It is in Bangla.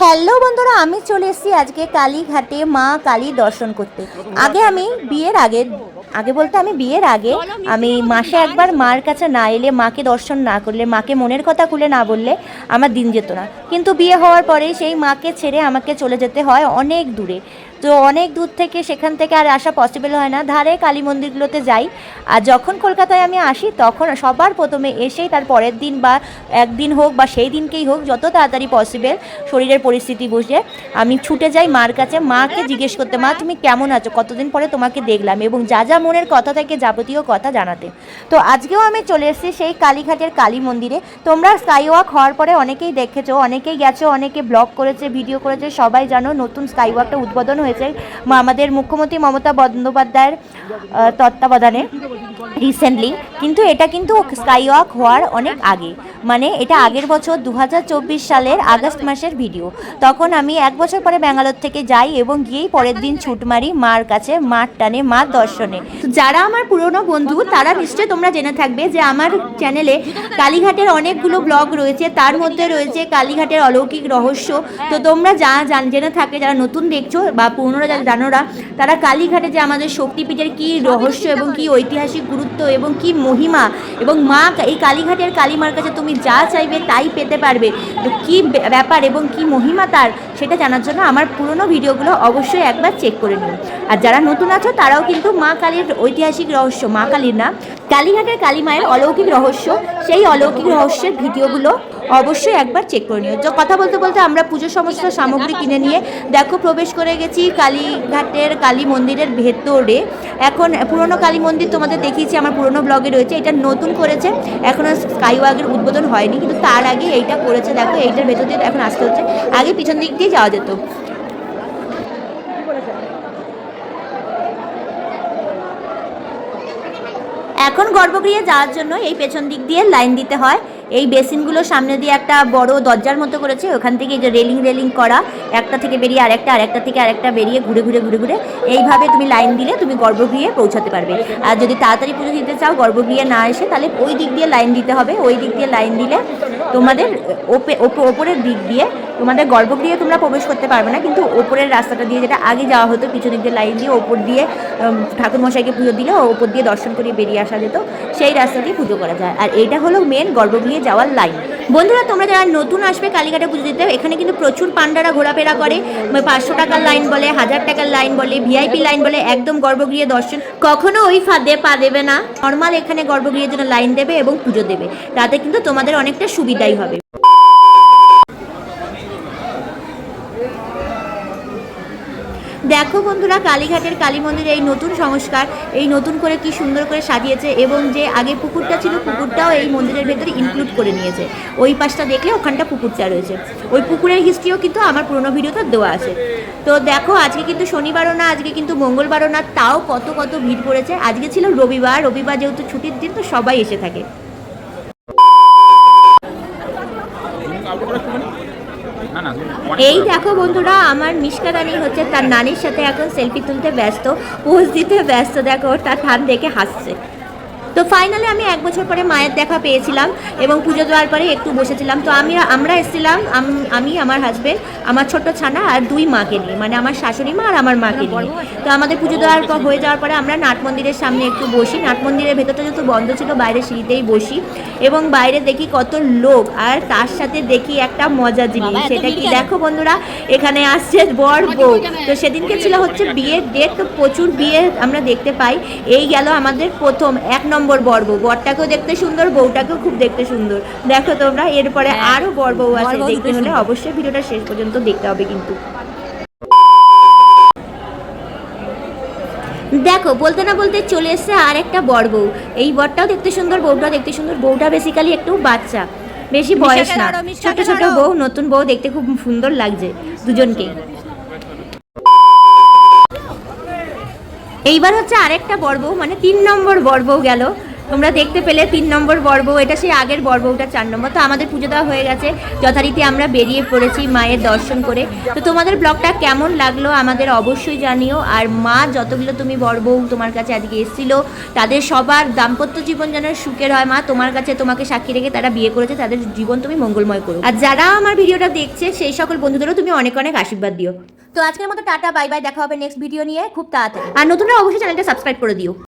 হ্যালো বন্ধুরা, আমি চলে এসেছি আজকে কালীঘাটে মা কালী দর্শন করতে। আগে আমি বিয়ের আগে আগে বলতে আমি বিয়ের আগে, আমি মাসে একবার মার কাছে না এলে, মাকে দর্শন না করলে, মাকে মনের কথা খুলে না বললে আমার দিন যেত না। কিন্তু বিয়ে হওয়ার পরে সেই মাকে ছেড়ে আমাকে চলে যেতে হয় অনেক দূরে। তো অনেক দূর থেকে সেখান থেকে আর আসা পসিবল হয় না। ধারে কালী মন্দিরগুলোতে যাই। আর যখন কলকাতায় আমি আসি, তখন সবার প্রথমে এসেই তার পরের দিন বা একদিন হোক বা সেই দিনকেই হোক যত তাড়াতাড়ি পসিবল শরীরের পরিস্থিতি বুঝে আমি ছুটে যাই মার কাছে। মাকে জিজ্ঞেস করতে, মা, তুমি কেমন আছো? কতদিন পরে তোমাকে দেখলাম এবং যা যা মনের কথা থেকে, যাবতীয় কথা জানাতে। তো আজকেও আমি চলে এসেছি সেই কালীঘাটের কালী মন্দিরে। তোমরা স্কাই ওয়াক হওয়ার পরে অনেকেই দেখেছ, অনেকেই গেছো, অনেকে ব্লগ করেছে ভিডিও করেছে, সবাই জানো নতুন স্কাই ওয়াকটা উদ্বোধন হয়েছে। আমাদের মুখ্যমন্ত্রী মমতা বন্দ্যোপাধ্যায়ের তত্ত্বাবধানে। রিসেন্টলি কিন্তু এটা কিন্তু স্কাই ওয়াক হওয়ার অনেক আগে। মানে এটা আগের বছর দু হাজার চব্বিশ সালের আগস্ট মাসের ভিডিও তখন আমি এক বছর পরে ব্যাঙ্গালোর থেকে যাই এবং গিয়েই পরের দিন ছুট মারি মার কাছে, মার টানে, মার দর্শনে। যারা আমার পুরনো বন্ধু, তারা নিশ্চয়ই তোমরা জেনে থাকবে যে আমার চ্যানেলে কালীঘাটের অনেকগুলো ব্লগ রয়েছে। তার মধ্যে রয়েছে কালীঘাটের অলৌকিক রহস্য। তো তোমরা যা জান, জেনে থাকে যারা নতুন দেখছ বা পুরনোরা যারা জানোরা, তারা কালীঘাটে যে আমাদের শক্তিপীঠের কী রহস্য এবং কী ঐতিহাসিক গুরুত্ব এবং কি মহিমা এবং মা এই কালীঘাটের কালীমার কাছে তুমি যা চাইবে তাই পেতে পারবে। তো কী ব্যাপার এবং কি মহিমা তার সেটা জানার জন্য আমার পুরনো ভিডিওগুলো অবশ্যই একবার চেক করে নিন আর যারা নতুন আছো, তারাও কিন্তু মা কালীর ঐতিহাসিক রহস্য, মা কালীর না কালীঘাটের কালী মায়ের অলৌকিক রহস্য, সেই অলৌকিক রহস্যের ভিডিওগুলো অবশ্যই একবার চেক করে নিও। তো কথা বলতে বলতে আমরা পুজোর সমস্ত সামগ্রী কিনে নিয়ে, দেখো প্রবেশ করে গেছি কালীঘাটের কালী মন্দিরের ভেতরে। এখন পুরনো কালী মন্দির তোমাদের দেখিয়েছি, আমার পুরনো ব্লগে রয়েছে, এটা নতুন করেছে এখনও স্কাইওয়াগের উদ্বোধন হয়নি, কিন্তু তার আগে এইটা করেছে, দেখো এইটার ভেতর দিয়ে এখন আসতে হচ্ছে, আগে পিছন দিক দিয়ে যাওয়া যেত। এখন গর্ভগৃহে যাওয়ার জন্য এই পেছন দিক দিয়ে লাইন দিতে হয়। এই বেসিনগুলো সামনে দিয়ে একটা বড় দরজার মতো করেছে। ওখান থেকে যে রেলিং রেলিং করা, একটা থেকে বেরিয়ে আরেকটা আরেকটা থেকে আরেকটা বেরিয়ে ঘুরে ঘুরে ঘুরে ঘুরে এইভাবে তুমি লাইন দিলে তুমি গর্ভগৃহে পৌঁছাতে পারবে। আর যদি তাড়াতাড়ি পুজো দিতে চাও, গর্ভগৃহে না এসে তাহলে ওই দিক দিয়ে লাইন দিতে হবে। ওই দিক দিয়ে লাইন দিলে তোমাদের ওপে, ওপ- ওপরের দিক দিয়ে তোমাদের গর্ভগৃহে তোমরা প্রবেশ করতে পারবে না। কিন্তু ওপরের রাস্তাটা দিয়ে যেটা আগে যাওয়া হতো পিছন দিক দিয়ে লাইন দিয়ে ওপর দিয়ে ঠাকুরমশাইকে পুজো দিলে ওপর দিয়ে দর্শন করে বেরিয়ে আসা যেত। সেই রাস্তা দিয়ে পুজো করা যায়। আর এইটা হলো মেন গর্ভগৃহে যাওয়ার লাইন বন্ধুরা, তোমরা যারা নতুন আসবে কালীঘাটে পুজো দিতে, এখানে কিন্তু প্রচুর পান্ডারা ঘোরাফেরা করে। পাঁচশো টাকার লাইন বলে, হাজার টাকার লাইন বলে ভিআইপি লাইন বলে, একদম গর্ভগৃহে দর্শন। কখনো ওই ফাঁদে পা দেবে না। নর্মাল এখানে গর্ভগৃহের জন্য লাইন দেবে এবং পুজো দেবে। তাতে কিন্তু তোমাদের অনেকটা সুবিধাই হবে। দেখো বন্ধুরা, কালীঘাটের কালী মন্দিরে এই নতুন সংস্কার, এই নতুন করে কি সুন্দর করে সাজিয়েছে এবং যে আগে পুকুরটা ছিল, পুকুরটাও এই মন্দিরের ভেতরে ইনক্লুড করে নিয়েছে। ওই পাশটা দেখলে ওখানটা পুকুরটা রয়েছে। ওই পুকুরের হিস্ট্রিও কিন্তু আমার পুরোনো ভিডিওতে দেওয়া আছে। তো দেখো, আজকে কিন্তু শনিবারও না, আজকে কিন্তু মঙ্গলবারও না, তাও কত কত ভিড় পড়েছে। আজকে ছিল রবিবার রবিবার যেহেতু ছুটির দিন, তো সবাই এসে থাকে না না এই দেখো বন্ধুরা আমার মিষ্কা রানী হচ্ছে তার নানির সাথে এখন সেলফি তুলতে ব্যস্ত পোজ দিতে ব্যস্ত দেখো তার ঠান দেখে হাসছে। তো ফাইনালি আমি এক বছর পরে মায়ের দেখা পেয়েছিলাম এবং পুজো দেওয়ার পরে একটু বসেছিলাম। তো আমি আমরা এসেছিলাম আমি আমার হাজবেন্ড আমার ছোট ছানা আর দুই মাকে নিয়ে মানে আমার শাশুড়ি মা আর আমার মাকে নিয়ে। তো আমাদের পুজো দেওয়ার পর হয়ে যাওয়ার পরে আমরা নাট মন্দিরের সামনে একটু বসি। নাট মন্দিরের ভেতরটা যেহেতু বন্ধ ছিল বাইরে সিঁড়িতেই বসি এবং বাইরে দেখি কত লোক আর তার সাথে দেখি একটা মজার জিনিস। সেটা কি দেখো বন্ধুরা এখানে আসছে বর বউ। তো সেদিনকে ছিল হচ্ছে বিয়ের ডেট তো প্রচুর বিয়ে আমরা দেখতে পাই। এই গেল আমাদের প্রথম এক নম্বর বর বউ। বরটাকেও দেখতে সুন্দর বউটাকেও খুব দেখতে সুন্দর। দেখো তোমরা এরপরে আরও বর বউ আছে দেখতে হলে অবশ্যই ভিডিওটা শেষ পর্যন্ত দেখতে হবে কিন্তু। দেখো বলতে না বলতে চলে এসছে আর একটা বর বউ। এই বরটাও দেখতে সুন্দর বউটাও দেখতে সুন্দর বউটা বেসিক্যালি একটু বাচ্চা। বেশি বয়স না। ছোট ছোট বউ নতুন বউ দেখতে খুব সুন্দর লাগছে দুজনকেই। এইবার হচ্ছে আরেকটা বর্ব মানে তিন নম্বর বর্ব গেল। তোমরা দেখতে পেলে তিন নম্বর বর্ব এটা সেই আগের বর্ব ওটা চার নম্বর। তো আমাদের পুজো দেওয়া হয়ে গেছে, যথারীতি আমরা বেরিয়ে পড়েছি মায়ের দর্শন করে। তো তোমাদের ব্লগটা কেমন লাগল আমাদের অবশ্যই জানিও। আর মা, যতগুলো তুমি বর্ব তোমার কাছে আজকে এসেছিল, তাদের সবার দাম্পত্য জীবন যেন সুখের হয়। মা, তোমার কাছে তোমাকে সাক্ষী রেখে তারা বিয়ে করেছে, তাদের জীবন তুমি মঙ্গলময় করো। আর যারা আমার ভিডিওটা দেখছে, সেই সকল বন্ধুদেরও তুমি অনেক অনেক আশীর্বাদ দিও। তো আজকের মতো টাটা, বাই বাই, দেখা হবে নেক্সট ভিডিও নিয়ে, খুব তাড়াতাড়ি। আর নতুনরা অবশ্যই চ্যানেলটা সাবস্ক্রাইব করে দিও।